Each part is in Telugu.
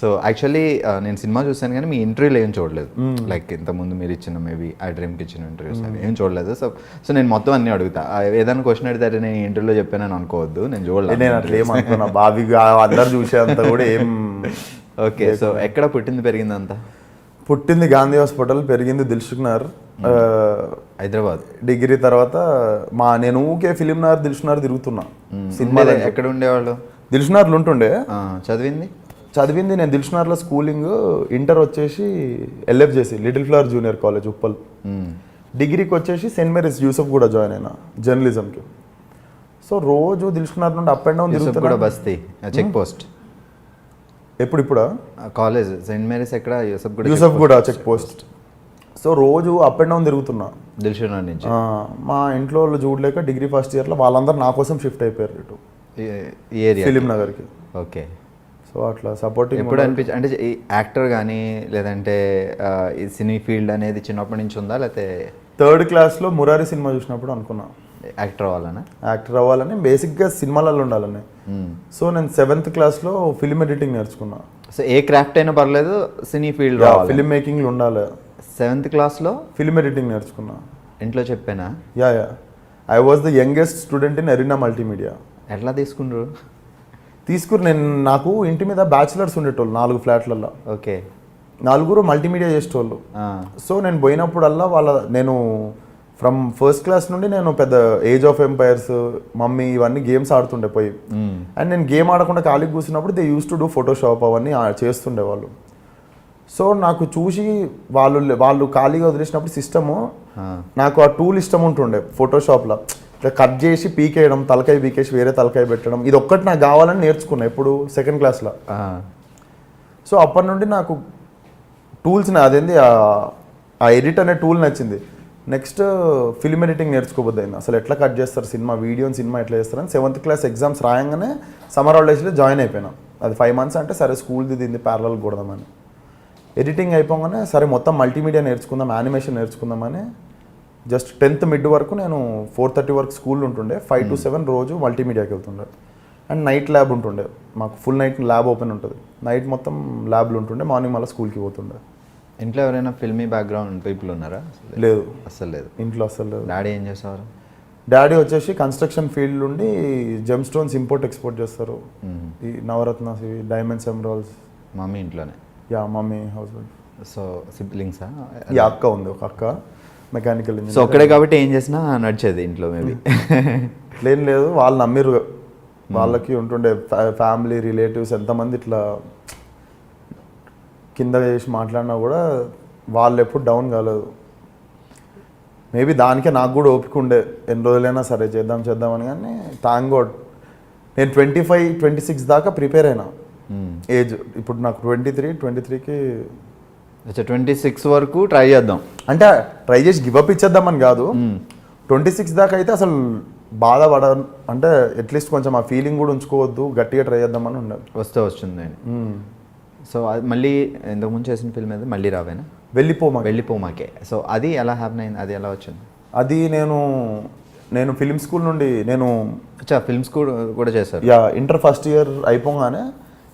సో యాక్చువల్లీ నేను సినిమా చూసాను కానీ మీ ఇంటర్వ్యూలు ఏం చూడలేదు. లైక్ ఇంతకుముందు మీరు ఇచ్చిన మేబీ ఆ డ్రీమ్కి ఇచ్చిన ఇంటర్వ్యూస్ అవి ఏం చూడలేదు. సో సో నేను మొత్తం అన్ని అడుగుతా. ఏదైనా క్వశ్చన్ అడిగితే "అరే, నేను ఇంటర్వ్యూలో చెప్పానని అనుకోవద్దు. నేను చూడలేదు నేను అట్లా ఏమనుకున్నా బావి అందరు చూసేంత కూడా ఏం ఓకే సో ఎక్కడ పుట్టింది పెరిగింది అంతా? పుట్టింది గాంధీ హాస్పిటల్ పెరిగింది దిల్సుఖ్నగర్ ఆ, హైదరాబాద్. డిగ్రీ తర్వాత మా నేను ఊకే ఫిలిం నగర్ దిల్సుఖ్నగర్ తిరుగుతున్నా. సినిమా ఎక్కడ ఉండేవాళ్ళు? దిల్సుఖ్నగర్లు ఉంటుండే. చదివింది? చదివింది నేను దిల్సుఖ్నగర్లో స్కూలింగ్ ఇంటర్ వచ్చేసి ఎల్ఎఫ్ చేసి little flower junior college Uppal. డిగ్రీకి వచ్చేసి సెయింట్ మేరీస్ యూసఫ్ కూడా జాయిన్ అయినా జర్నలిజంకి. సో రోజు దిల్సుఖ్నగర్ నుండి అప్ అండ్ డౌన్ తిరుగుతున్నా. బస్తీ చెక్ పోస్ట్. ఎప్పుడు ఇప్పుడా? కాలేజ్ సెయింట్ మేరీస్ ఎక్కడ యూసఫ్ కూడా యూసఫ్ కూడా చెక్ పోస్ట్. సో రోజు అప్ అండ్ డౌన్ తిరుగుతున్నా. దిల్షునగర్ నుంచి. మా ఇంట్లో వాళ్ళు చూడలేక డిగ్రీ ఫస్ట్ ఇయర్లో వాళ్ళందరూ నా కోసం షిఫ్ట్ అయిపోయారు ఇటు. ఫిలిం నగర్కి. ఓకే. సో అట్లా సపోర్టింగ్ ఎప్పుడు అనిపించి అంటే ఈ యాక్టర్ కానీ లేదంటే ఈ సినీ ఫీల్డ్ అనేది చిన్నప్పటి నుంచి ఉందా? లేకపోతే థర్డ్ క్లాస్లో మురారి సినిమా చూసినప్పుడు అనుకున్నా. యాక్టర్ అవ్వాలనా? యాక్టర్ అవ్వాలని బేసిక్గా సినిమాలలో ఉండాలని. సో నేను సెవెంత్ క్లాస్లో ఫిలిం ఎడిటింగ్ నేర్చుకున్నా. సో ఏ క్రాఫ్ట్ అయినా పర్లేదు సినీ ఫీల్డ్ రావాలి. ఫిలిం మేకింగ్లో ఉండాలి. సెవెంత్ క్లాస్లో ఫిలిం ఎడిటింగ్ నేర్చుకున్నా. ఇంట్లో చెప్పానా? Yeah yeah. I was the youngest student in Arena Multimedia ఎట్లా తీసుకుండ్రు? తీసుకుని నేను నాకు ఇంటి మీద బ్యాచిలర్స్ ఉండేటోళ్ళు నాలుగు ఫ్లాట్లలో ఓకే. నలుగురు మల్టీమీడియా చేసేటోళ్ళు. సో నేను పోయినప్పుడల్లా వాళ్ళ నేను ఫ్రమ్ ఫస్ట్ క్లాస్ నుండి నేను పెద్ద ఏజ్ ఆఫ్ ఎంపైర్స్ మమ్మీ ఇవన్నీ గేమ్స్ ఆడుతుండే పోయి. అండ్ నేను గేమ్ ఆడకుండా ఖాళీ కూర్చున్నప్పుడు they use to do Photoshop అవన్నీ చేస్తుండే వాళ్ళు. సో నాకు చూసి వాళ్ళు వాళ్ళు ఖాళీగా వదిలేసినప్పుడు సిస్టము నాకు ఆ టూల్ ఇష్టం ఉంటుండే ఫోటోషాప్లో. కట్ చేసి పీకేయడం తలకాయ పీకేసి వేరే తలకాయ పెట్టడం ఇది ఒక్కటి నాకు కావాలని నేర్చుకున్నా ఎప్పుడు సెకండ్ క్లాస్లో సో అప్పటి నుండి నాకు టూల్స్ అదేంది ఆ- ఎడిట్ అనే టూల్ నచ్చింది. నెక్స్ట్ ఫిల్మ్ ఎడిటింగ్ నేర్చుకోబోద్దు అయినా అసలు ఎట్లా కట్ చేస్తారు సినిమా వీడియో సినిమా ఎట్లా చేస్తారని సెవెంత్ క్లాస్ ఎగ్జామ్స్ రాయంగానే సమ్మర్ హాలిడేస్లో జాయిన్ అయిపోయినా. అది ఫైవ్ మంత్స్ అంటే సరే స్కూల్ది దీన్ని ప్యారల్ కొడదామని. ఎడిటింగ్ అయిపోగానే సరే మొత్తం మల్టీమీడియా నేర్చుకుందాం యానిమేషన్ నేర్చుకుందామని జస్ట్ టెన్త్ మిడ్ వరకు నేను ఫోర్ థర్టీ వరకు స్కూల్ ఉంటుండే ఫైవ్ టు సెవెన్ రోజు మల్టీమీడియాకి వెళ్తుండే. అండ్ నైట్ ల్యాబ్ ఉంటుండే మాకు ఫుల్ నైట్ ల్యాబ్ ఓపెన్ ఉంటుంది. నైట్ మొత్తం ల్యాబ్లు ఉంటుండే మార్నింగ్ మళ్ళీ స్కూల్కి పోతుండే. ఇంట్లో ఎవరైనా ఫిల్మీ బ్యాక్గ్రౌండ్ పీపుల్ ఉన్నారా? లేదు. అస్సలు లేదు. ఇంట్లో అసలు లేదు. డాడీ ఏం చేసేవారు? డాడీ వచ్చేసి కన్స్ట్రక్షన్ ఫీల్డ్ నుండి జెమ్ స్టోన్స్ ఇంపోర్ట్ ఎక్స్పోర్ట్ చేస్తారు ఈ నవరత్నాస్ ఇవి డైమండ్స్ ఎమరాల్స్ మమ్మీ ఇంట్లోనే. యా మమ్మీ హౌస్ సో సిబ్లింగ్సా ఈ అక్క ఉంది ఒక అక్క. మెకానికల్ సో ఇంజనీర్ ఒక్కడే కాబట్టి ఏం చేసినా నడిచేది ఇంట్లో మేబీ లేని లేదు వాళ్ళు నమ్మిరు వాళ్ళకి ఉంటుండే ఫ్యామిలీ రిలేటివ్స్ ఎంతమంది ఇట్లా కింద చేసి మాట్లాడినా కూడా వాళ్ళు ఎప్పుడు డౌన్ కాలేదు. మేబీ దానికే నాకు కూడా ఓపిక ఉండే. ఎన్ని రోజులైనా సరే చేద్దాం చేద్దామని కానీ థ్యాంక్ గోడ్ నేను ట్వంటీ ఫైవ్ ట్వంటీ సిక్స్ దాకా ప్రిపేర్ అయినా. ఏజ్ ఇప్పుడు నాకు ట్వంటీ త్రీ ట్వంటీ త్రీకి ట్వంటీ సిక్స్ వరకు ట్రై చేద్దాం. అంటే ట్రై చేసి గివప్ ఇచ్చేద్దామని కాదు. ట్వంటీ సిక్స్ దాకా అయితే అసలు బాధపడ అంటే అట్లీస్ట్ కొంచెం ఆ ఫీలింగ్ కూడా ఉంచుకోవద్దు గట్టిగా ట్రై చేద్దామని ఉండే. వస్తే వస్తుంది అని సో అది మళ్ళీ ఇంతకుముందు చేసిన ఫిల్మ్ ఏది? మళ్ళీ రావేనా? వెళ్ళిపో మాకు వెళ్ళిపోమాకే. సో అది ఎలా హ్యాపన్ అయింది? అది ఎలా వచ్చింది? అది నేను నేను ఫిలిం స్కూల్ నుండి నేను అచ్చా ఫిల్మ్స్ కూడా కూడా చేశారు. యా ఇంటర్ ఫస్ట్ ఇయర్ అయిపోగానే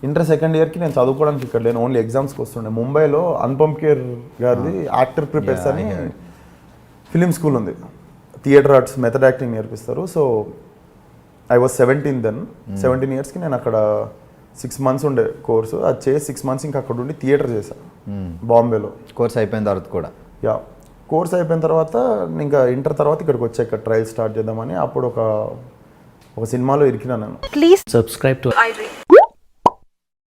ఇంటర్ సెకండ్ ఇయర్కి నేను చదువుకోవడానికి ఇక్కడ లేను ఓన్లీ ఎగ్జామ్స్కి వస్తుండే. ముంబైలో అనుపమ్ కేర్ గారిది యాక్టర్ ప్రిపేర్స్ అని ఫిలిం స్కూల్ ఉంది. థియేటర్ ఆర్ట్స్ మెథడ్ యాక్టింగ్ నేర్పిస్తారు. So I was seventeen then seventeen ఇయర్స్కి నేను అక్కడ సిక్స్ మంత్స్ ఉండే కోర్సు. అది చేసి సిక్స్ మంత్స్ ఇంకా అక్కడ ఉండి థియేటర్ చేశాను బాంబేలో. కోర్స్ అయిపోయిన తర్వాత కూడా? యా. కోర్స్ అయిపోయిన తర్వాత ఇంకా ఇంటర్ తర్వాత ఇక్కడికి వచ్చా ఇక్కడ ట్రయల్ స్టార్ట్ చేద్దామని అప్పుడు ఒక ఒక సినిమాలో ఇరికినా నేను. To I read.